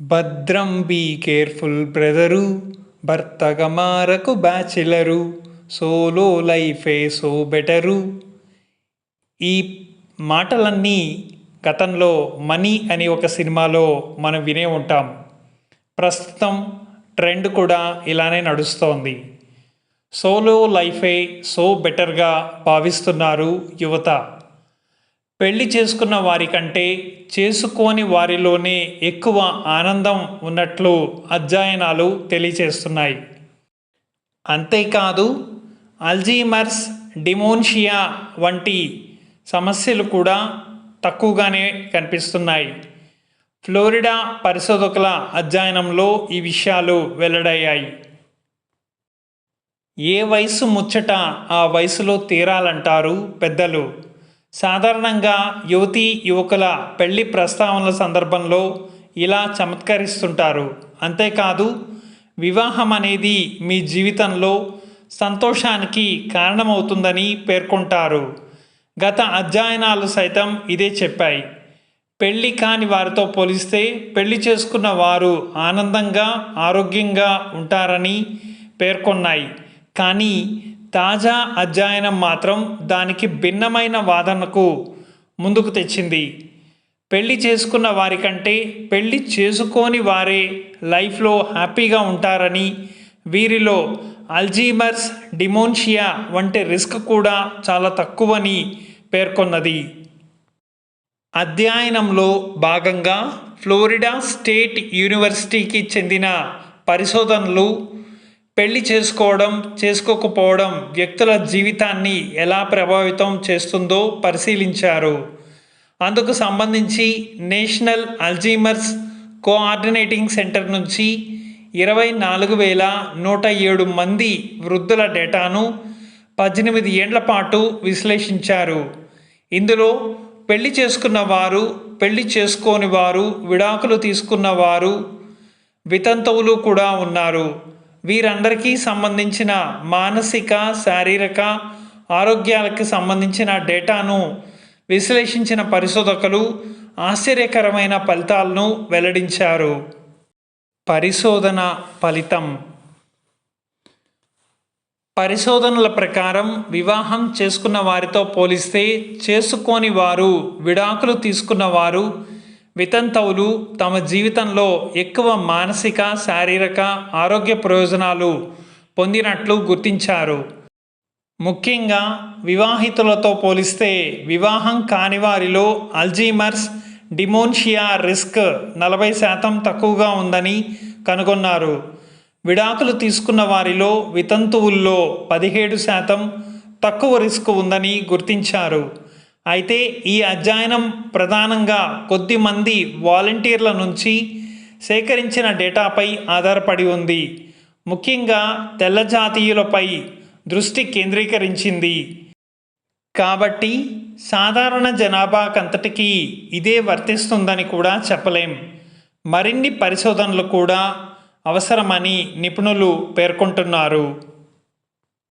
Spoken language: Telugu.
భద్రం బీ కేర్ఫుల్ బ్రదరు భర్తగా మారకు బ్యాచిలరు సోలో లైఫే సో బెటరు ఈ మాటలన్నీ గతంలో మనీ అని ఒక సినిమాలో మనం వినే ఉంటాం. ప్రస్తుతం ట్రెండ్ కూడా ఇలానే నడుస్తోంది. సోలో లైఫే సో బెటర్గా భావిస్తున్నారు యువత. పెళ్ళి చేసుకున్న వారికంటే చేసుకోని వారిలోనే ఎక్కువ ఆనందం ఉన్నట్లు అధ్యయనాలు తెలియచేస్తున్నాయి. అంతేకాదు అల్జీమర్స్ డిమోన్షియా వంటి సమస్యలు కూడా తక్కువగానే కనిపిస్తున్నాయి. ఫ్లోరిడా పరిశోధకుల అధ్యయనంలో ఈ విషయాలు వెల్లడయ్యాయి. ఏ వయసు ముచ్చట ఆ వయసులో తీరాలంటారు పెద్దలు? సాధారణంగా యువతీ యువకుల పెళ్ళి ప్రస్తావనల సందర్భంలో ఇలా చమత్కరిస్తుంటారు. అంతేకాదు వివాహం అనేది మీ జీవితంలో సంతోషానికి కారణమవుతుందని పేర్కొంటారు. గత అధ్యయనాలు సైతం ఇదే చెప్పాయి. పెళ్ళి కాని వారితో పోలిస్తే పెళ్ళి చేసుకున్న వారు ఆనందంగా ఆరోగ్యంగా ఉంటారని పేర్కొన్నాయి. కానీ తాజా అధ్యయనం మాత్రం దానికి భిన్నమైన వాదనకు ముందుకు తెచ్చింది. పెళ్ళి చేసుకున్న వారికంటే పెళ్ళి చేసుకోని వారే లైఫ్లో హ్యాపీగా ఉంటారని వీరిలో అల్జీమర్స్ డిమోన్షియా వంటి రిస్క్ కూడా చాలా తక్కువని పేర్కొన్నది. అధ్యయనంలో భాగంగా ఫ్లోరిడా స్టేట్ యూనివర్సిటీకి చెందిన పరిశోధనలు పెళ్ళి చేసుకోవడం చేసుకోకపోవడం వ్యక్తుల జీవితాన్ని ఎలా ప్రభావితం చేస్తుందో పరిశీలించారు. అందుకు సంబంధించి నేషనల్ అల్జీమర్స్ కోఆర్డినేటింగ్ సెంటర్ నుంచి ఇరవై నాలుగు వేల నూట ఏడు మంది వృద్ధుల డేటాను పద్దెనిమిది ఏండ్ల పాటు విశ్లేషించారు. ఇందులో పెళ్ళి చేసుకున్న వారు పెళ్ళి చేసుకోని వారు విడాకులు తీసుకున్న వారు వితంతువులు కూడా ఉన్నారు. వీరందరికీ సంబంధించిన మానసిక శారీరక ఆరోగ్యాలకు సంబంధించిన డేటాను విశ్లేషించిన పరిశోధకులు ఆశ్చర్యకరమైన ఫలితాలను వెల్లడించారు. పరిశోధన ఫలితం. పరిశోధనల ప్రకారం వివాహం చేసుకున్న వారితో పోలిస్తే చేసుకోని వారు విడాకులు తీసుకున్న వారు వితంతవులు తమ జీవితంలో ఎక్కువ మానసిక శారీరక ఆరోగ్య ప్రయోజనాలు పొందినట్లు గుర్తించారు. ముఖ్యంగా వివాహితులతో పోలిస్తే వివాహం కాని వారిలో అల్జీమర్స్ డిమోన్షియా రిస్క్ నలభై శాతం తక్కువగా ఉందని కనుగొన్నారు. విడాకులు తీసుకున్న వారిలో వితంతువుల్లో పదిహేడు శాతం తక్కువ రిస్క్ ఉందని గుర్తించారు. అయితే ఈ అధ్యయనం ప్రధానంగా కొద్ది మంది వాలంటీర్ల నుంచి సేకరించిన డేటాపై ఆధారపడి ఉంది. ముఖ్యంగా తెల్ల జాతీయులపై దృష్టి కేంద్రీకరించింది. కాబట్టి సాధారణ జనాభాకంతటికీ ఇదే వర్తిస్తుందని కూడా చెప్పలేం. మరిన్ని పరిశోధనలు కూడా అవసరమని నిపుణులు పేర్కొంటున్నారు.